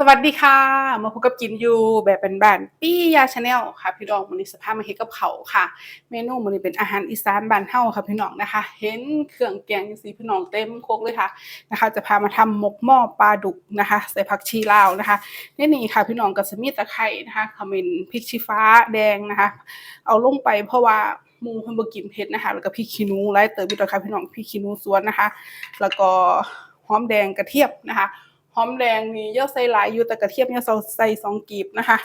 สวัสดีค่ะ มาพบกับกินยูแบบเป็นบ้านปี้ยาชาแนลค่ะพี่น้องมันนี้สภาพมาเฮ็ดกับเขาค่ะ เมนูมันนี้เป็นอาหารอีสานบ้านเฮาค่ะพี่น้องนะคะ เห็นเครื่องแกงจังซี่พี่น้องเต็มโคกเลยค่ะนะคะ จะพามาทำหมกหม้อปลาดุกนะคะ ใส่ผักชีลาวนะคะในนี่ค่ะพี่น้องก็จะมีตะไคร้นะคะขมิ้นพริกชี้ฟ้าแดงนะคะ เอาลงไปเพราะว่ามูเพิ่นบ่กินเผ็ดนะคะ แล้วก็พริกขี้หนูหลายเติบอยู่แล้วค่ะพี่น้องพริกขี้หนูสวนนะคะ แล้วก็หอมแดงกระเทียมนะคะ อมแดงนี่เยอะใส่หลายอยู่แต่กระเทียมเนี่ยเราใส่สองกีบนะคะ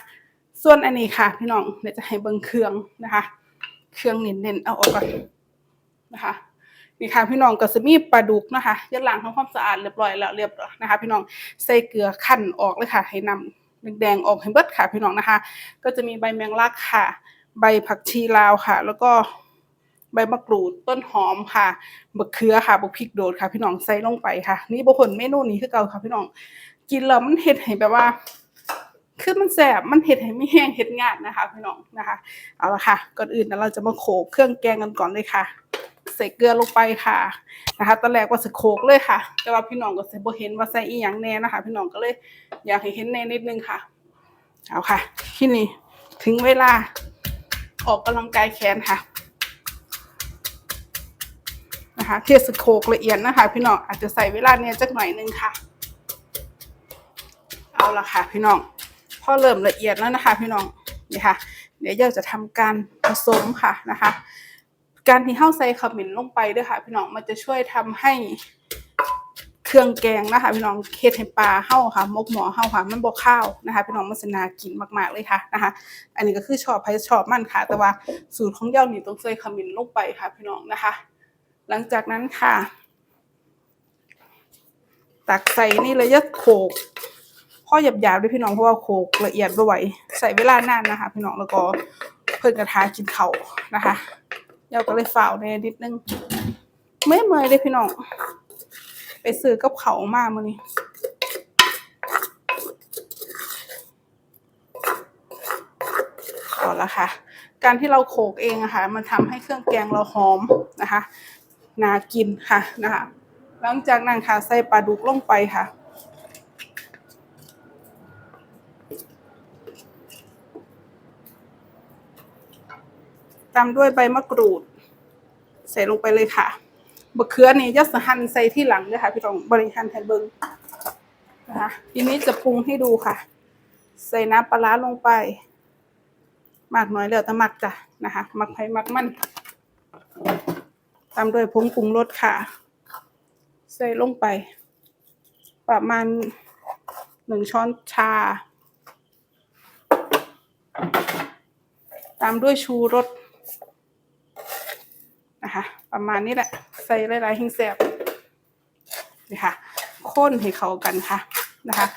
ส่วนอันนี้ค่ะพี่น้องเดี๋ยวจะให้เบิ่งเครื่องนะคะ เครื่องเน้นๆเอาออกก่อนนะคะนี่ค่ะพี่น้องก็จะมีปลาดุกนะคะยัดล้างทำความสะอาดเรียบร้อยแล้วเรียบร้อยนะคะ พี่น้องใส่เกลือคั่นออกเลยค่ะ ให้นำแดงๆออกให้เบิดค่ะพี่น้องนะคะ ก็จะมีใบแมงลักค่ะ ใบผักชีลาวค่ะ แล้วก็ ใบมะกรูดต้นหอมค่ะบักเขือค่ะบักพริกโดดค่ะ พี่น้องใส่ลงไปค่ะ นี่บ่ผลเมนูนี้คือเก่าค่ะ พี่น้องกินแล้วมันเฮ็ดให้แบบว่า คือมันแสบมันเฮ็ดให้ไม่แห้งเฮ็ดงานนะคะ พี่น้องนะคะเอาละค่ะ ก่อนอื่นนะเราจะมาโขลกเครื่องแกงกันก่อนเลยค่ะใส่เกลือลงไปค่ะนะคะตอนแรกว่าจะโขลกเลยค่ะ แต่ว่าพี่น้องก็ใสิบ่เห็นว่าใส่อีหยังแน่นะคะ พี่น้องก็เลยอยากให้เห็นแน่นิดนึงค่ะ เอาค่ะ ที่นี่ถึงเวลาออกกำลังกายแขนค่ะ นะคะเทสโคกละเอียดนะคะ พี่น้องอาจจะใส่เวลาเนี่ยจักหน่อยนึงค่ะ เอาละค่ะ พี่น้องพอเริ่มละเอียดแล้วนะคะ พี่น้องนี่ค่ะ เดี๋ยวเราจะทำการผสมค่ะนะคะ การที่เข้าใส่ขมิ้นลงไปด้วยค่ะ พี่น้องมันจะช่วยทำให้เครื่องแกงนะคะ พี่น้องเฮ็ดให้ปลาเห่าค่ะมกหมอเห่าค่ะมันบ่ข้าวนะคะ พี่น้องมันสนากินมาก ๆเลยค่ะนะคะ อันนี้ก็คือชอบใครชอบมันค่ะ แต่ว่าสูตรของเย้านี่ต้องใส่ขมิ้นลงไปค่ะ พี่น้องนะคะ หลังจากนั้นค่ะ ตักใส่นี่เลยยะโขกข้อหยาบๆด้วยพี่น้องเพราะว่าโขกละเอียดไม่ไหวใส่เวลานานนะคะ พี่น้องแล้วก็เพิ่นกระทากินเขานะคะเยาก็เลยฝ่าวในนิดนึงเมื่อยเมื่อยเลยพี่น้องไปซื้อกับเขามามื่อนี้เอาละค่ะ การที่เราโขกเองอะค่ะ มันทำให้เครื่องแกงเราหอมนะคะ น่ากินค่ะนะคะ หลังจากนั้นค่ะใส่ปลาดุกลงไปค่ะ ตามด้วยใบมะกรูด ใส่ลงไปเลยค่ะบะเขือนี่ยัดหั่นใส่ที่หลังด้วยค่ะ พี่ตองบริหารให้เบิงนะคะทีนี้จะปรุงให้ดูค่ะ ใส่น้ำปลาร้าลงไป มากน้อยแล้วแต่มักจ้ะนะคะ มักไผ่มักมัน ตามด้วยผงปรุงรสค่ะ ใส่ลงไป ประมาณหนึ่งช้อนชา ตามด้วยชูรสนะคะ ประมาณนี้แหละ ใส่หลายๆหิ้งแซ่บนี่ค่ะ ข้นให้เข้ากันค่ะนะคะ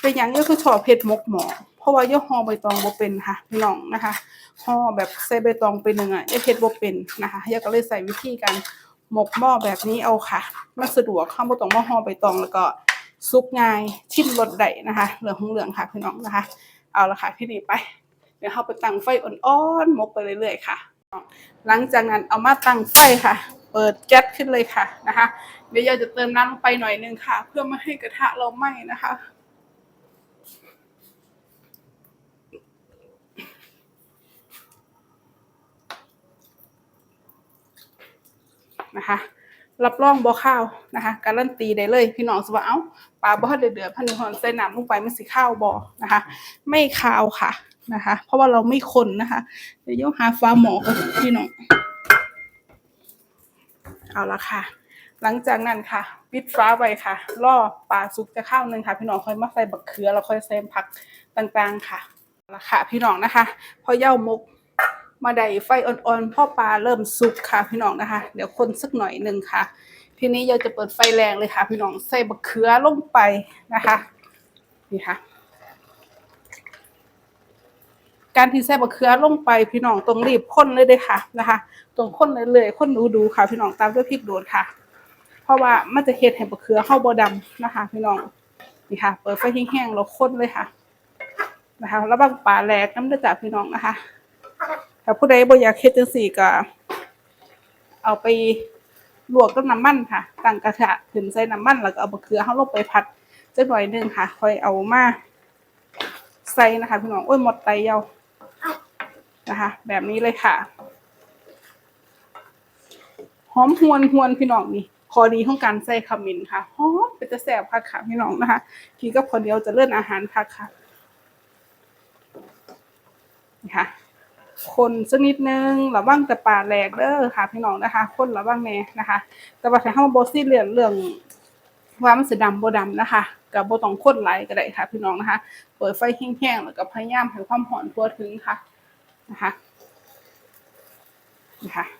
เป็นอย่างนี้คือชอบเผ็ดมกหมอ เพราะว่าย่อห่อใบตองบ่เป็นค่ะพี่น้องนะคะห่อแบบใส่ใบตองเป็นหนึ่งอะย่าเผ็ดบ่เป็นนะคะย่าก็เลยใส่วิธีการหมกหม้อแบบนี้เอาค่ะมันสะดวกข้าวบ่ต้องมาห่อใบตองแล้วก็ซุปง่ายชิมรสได้นะคะ เหลืองเหลืองค่ะพี่น้องนะคะ เอาละค่ะพี่นี่ไป เดี๋ยวเราไปตั้งไฟอ่อนๆหมกไปเรื่อยๆค่ะ หลังจากนั้นเอามาตั้งไฟค่ะ เปิดแก๊สขึ้นเลยค่ะนะคะ เดี๋ยวเราจะเติมน้ำลงไปหน่อยนึงค่ะ เพื่อไม่ให้กระทะเราไหม้นะคะ นะคะ รับรองบ่ข้าวนะคะ การันตีได้เลย พี่น้องสว่าเอ้าปลาบ่ทันได้เดือดพันนิฮอนใส่น้ำลงไปมันสิข้าวบ่นะคะ ไม่ข้าวค่ะนะคะ เพราะว่าเราไม่คนนะคะเดี๋ยวยกหาฟ้าหมอกันพี่น้องเอาละค่ะ หลังจากนั้นค่ะปิดฟ้าไว้ค่ะล่อปลาสุกจะข้าวหนึ่งค่ะ พี่น้องค่อยมาใส่บักเขือแล้วค่อยใส่ผักต่างๆค่ะเอาละค่ะ พี่น้องนะคะ พอเย่ามก มาได้ไฟอ่อนๆพ่อปลาเริ่มสุกค่ะพี่น้องนะคะ เดี๋ยวคนสักหน่อยหนึ่งค่ะ ทีนี้เราจะเปิดไฟแรงเลยค่ะ พี่น้องใส่บักเขือลงไปนะคะนี่ค่ะ การที่ใส่บักเขือลงไปพี่น้องต้องรีบค้นเลยเด้อค่ะนะคะต้องค้นเลยเลยๆค้นดูดูๆค่ะ พี่น้องตามด้วยพริกโดดค่ะ เพราะว่ามันจะเฮ็ดให้บักเขือเข้าบ่ดำนะคะ พี่น้องนี่ค่ะ เปิดไฟแห้งๆแล้วค้นเลยค่ะ นะคะแล้วบางปลาแหลกน้ำเด้อจ้ะพี่น้องนะคะ ถ้าผู้ใดบ่อยากเฮ็ดจังซี่ก็เอาไปลวกกับน้ำมันค่ะตั้งกระทะขึ้นใส่น้ำมันแล้วก็เอาบักเขือเฮาลงไปผัดจักหน่อยหนึงค่ะ ค่อยเอามาใส่นะคะพี่น้องโอ้ยหมดไตเยานะคะ แบบนี้เลยค่ะหอมหวนหวนพี่น้องนี่คอดีของการใส่ขมิ้นค่ะหอมเป็นจะแสบค่ะค่ะพี่น้องนะคะกินกับคนเดียวจะเลื่อนอาหารค่ะค่ะนี่ค่ะ คนสักนิดนึงระวังแต่ป่าแหลกเด้อค่ะพี่น้องนะคะ คนระวังแน่นะคะ แต่ว่าถ้าเฮาบ่ซีเรื่องเรื่องว่ามันสีดำโบดำนะคะกับโบต้องคนหลก็ได้ค่ะ พี่น้องนะคะ เปิดไฟแห้งๆแล้วก็พยายามให้ความหอนทั่วถึงค่ะนะคะนะคะ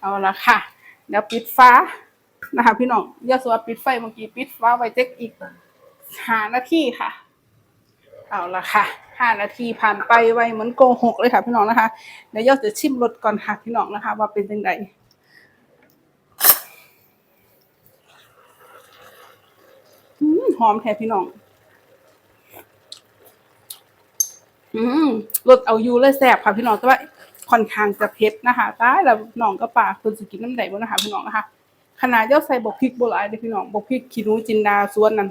เอาละค่ะ เดี๋ยวปิดฟ้านะคะพี่น้องอย่าสวปิดไฟเมื่อกี้ปิดฟ้าไว้เจ๊กอีกห้านาทีค่ะ เอาละค่ะห้านาทีผ่านไปไวเหมือนโกหกเลยค่ะ พี่น้องนะคะเดี๋ยวยอดจะชิมรสก่อนค่ะพี่น้องนะคะ ว่าเป็นยังไงหอมแท้พี่น้อง อืมรสเอาอยู่เลยแซ่บค่ะพี่น้องแต่ว่า ค่อนข้างจะเผ็ดนะคะตายแล้วน้องก็ป่าคนสกินน้ำใดบ่นะคะพี่น้องนะคะขนาดเจ้าใส่บกพริกโบราณเด้อพี่น้องบกพริกขี้หนูจินดาส่วนนั้น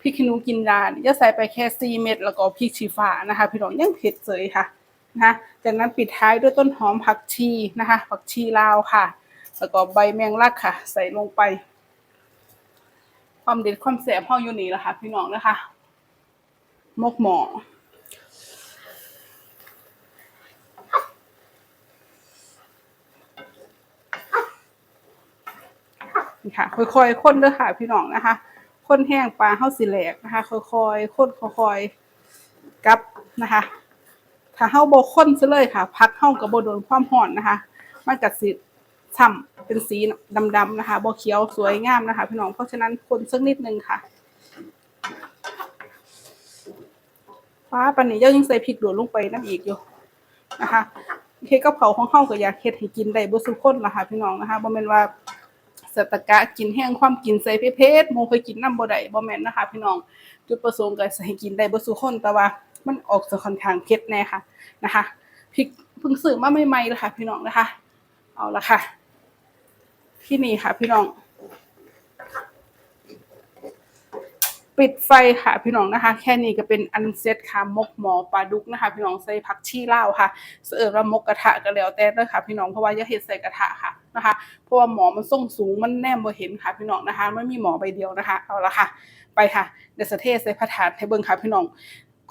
พริกขี้หนูจินดาเนี่ยจะใส่ไปแค่สี่เม็ดแล้วก็พริกชี้ฟ้านะคะ พี่น้องยังเผ็ดเลยค่ะนะจากนั้นปิดท้ายด้วยต้นหอมผักชีนะคะ ผักชีลาวค่ะ แล้วก็ใบแมงลักค่ะ ใส่ลงไป ความเด็ดความแสบเฮาอยู่นี่แหละค่ะ พี่น้องนะคะมกหมอ นี่ค่ะค่อยๆค้นเด้อค่ะพี่น้องนะคะค้นแห้งปลาเฮาสิแหลกนะคะค่อยๆค้นค่อยๆกับนะคะ ถ้าเฮาบ่ค้นซะเลยค่ะ พักเฮาก็บ่โดนความร้อนนะคะ มันก็สิฉ่ำเป็นสีดำๆนะคะบ่เขียวสวยงามนะคะ พี่น้องเพราะฉะนั้นคนสักนิดนึงค่ะฟ้าปันนี้เจ้ายังใส่พริกหลวงลงไปน้ำอีกอยู่นะคะเฮ็ดกับเขาของเฮาก็อยากเฮ็ดให้กินได้เบ่ซุคนล่ะค่ะพี่น้องนะคะบ่แม่นว่า สตะกะกินแห้งความกินใส่เพชรโมเคยกินน้ำบ่ได้บ่แม่นนะคะ พี่น้องจุดประสงค์ก็ให้กินได้เบ่สุคนแต่ว่ามันออกจะค่อนข้างเผ็ดแน่ค่ะนะคะพริกเพิ่งซื้อมาใหม่ๆเลยค่ะ พี่น้องนะคะ เอาละค่ะ ที่นี่ค่ะ พี่น้อง ปิดไฟค่ะพี่น้องนะคะ แค่นี้ก็เป็นอันเซ็ตค่ะมกหมอปลาดุกนะคะ พี่น้องใส่ผักชีเลาค่ะเสิร์ฟแล้วมกกระทะก็แล้วแต่เด้อค่ะ พี่น้องเพราะว่าอย่าเฮ็ดใส่กระทะค่ะนะคะ เพราะว่าหมอมันส่งสูงมันแนมบ่เห็นค่ะพี่น้องนะคะไม่มีหมอใบเดียวนะคะเอาละค่ะ ไปค่ะเดสเทใส่ผัดถาดให้เบิ่งค่ะพี่น้อง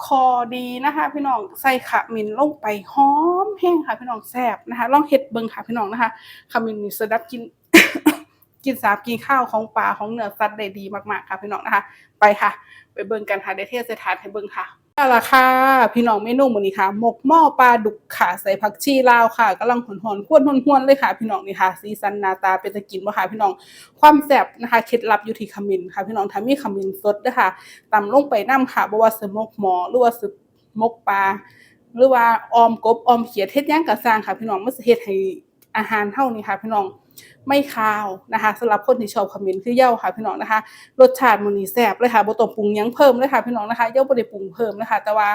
คอดีนะคะพี่น้องใส่ขมิ้นลงไปหอมแห้งค่ะพี่น้องแซ่บนะคะลองเฮ็ดเบิ่งค่ะพี่น้องนะคะขมิ้นนี่สดับกิน กินสาบกินข้าวของปลาของเนื้อสัตว์ได้ดีมากๆค่ะพี่น้องนะคะ ไปค่ะ ไปเบิ่งกันค่ะเดเทใส่ถาดให้เบิ่งค่ะเอาล่ะค่ะพี่น้องเมนูมื้อนี้ค่ะหมกหม้อปลาดุกค่ะใส่ผักชีลาวค่ะกำลังหอนๆควนๆๆเลยค่ะ พี่น้องนี่ค่ะสีสันหน้าตาเป็นตะกินบ่ค่ะพี่น้องความแซ่บนะคะเคล็ดลับอยู่ที่ขมิ้นค่ะพี่น้องถ้ามีขมิ้นสดเด้อค่ะตำลงไปน้ำค่ะบ่ว่าสิหมกหมอหรือว่าสิหมกปลาหรือว่าออมกบออมเขียดเฮ็ดหยังก็สร้างค่ะ พี่น้องมันสิเฮ็ดให้อาหารเฮานี่ค่ะ พี่น้อง ไม่คาวนะคะสำหรับคนที่ชอบขมิ้นคือเย้าค่ะพี่น้องนะคะ รสชาติมันนีแซ่บเลยค่ะบ่ต้องปรุงยังเพิ่มเลยค่ะพี่น้องนะคะเย้าบ่ได้ปรุงเพิ่มนะคะ แต่ว่า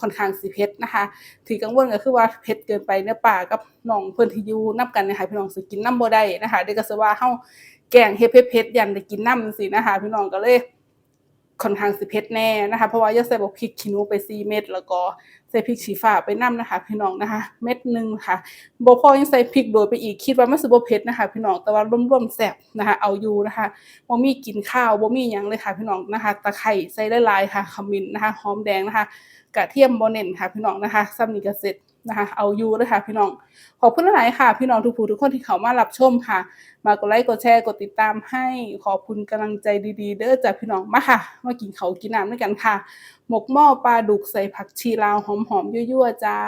ค่อนข้างสีเผ็ดนะคะที่กังวลก็คือว่าเผ็ดเกินไปเนื้อปลากับน้องเพิ่นที่อยู่นํกันเนะคะพี่น้องสิกินน้ำบ่ได้นะคะเด็กก็สิว่าเฮาแกงเฮ็ดเผ็ดๆยันได้กินน้ำจังซี่นะคะ พี่น้องก็เลย ค่อนข้างสิเผ็ดแน่นะคะเพราะว่าอย่าใส่บักพริกขี้หนูไป4เม็ด แล้วก็ใส่พริกชี้ฟ้าไปนํนะคะพี่น้องนะคะ เม็ดหนึ่งค่ะบ่พอยังใส่พริกโดยไปอีกคิดว่ามันสิบ่เผ็ดนะคะพี่น้องแต่ว่ารวมๆแซ่บนะคะเอาอยู่นะคะบ่มีกินข้าวบ่มีหยังเลยค่ะพี่น้องนะคะตะไคร้ใส่หลายๆค่ะขมิ้นนะคะหอมแดงนะคะกระเทียมบ่เน้นค่ะพี่น้องนะคะซ้ำนี้ก็เสร็จ นะคะเอาอยู่เลยค่ะพี่น้องขอบคุณหลายค่ะ พี่น้องทุกผู้ทุกคนที่เขามารับชมค่ะ มากดไลค์กดแชร์กดติดตามให้ขอบคุณกำลังใจดีๆ เด้อจากพี่น้องมาค่ะมากินเขากินน้ำด้วยกันค่ะ หมกหม้อปลาดุกใส่ผักชีลาวหอมๆยั่วๆจ้า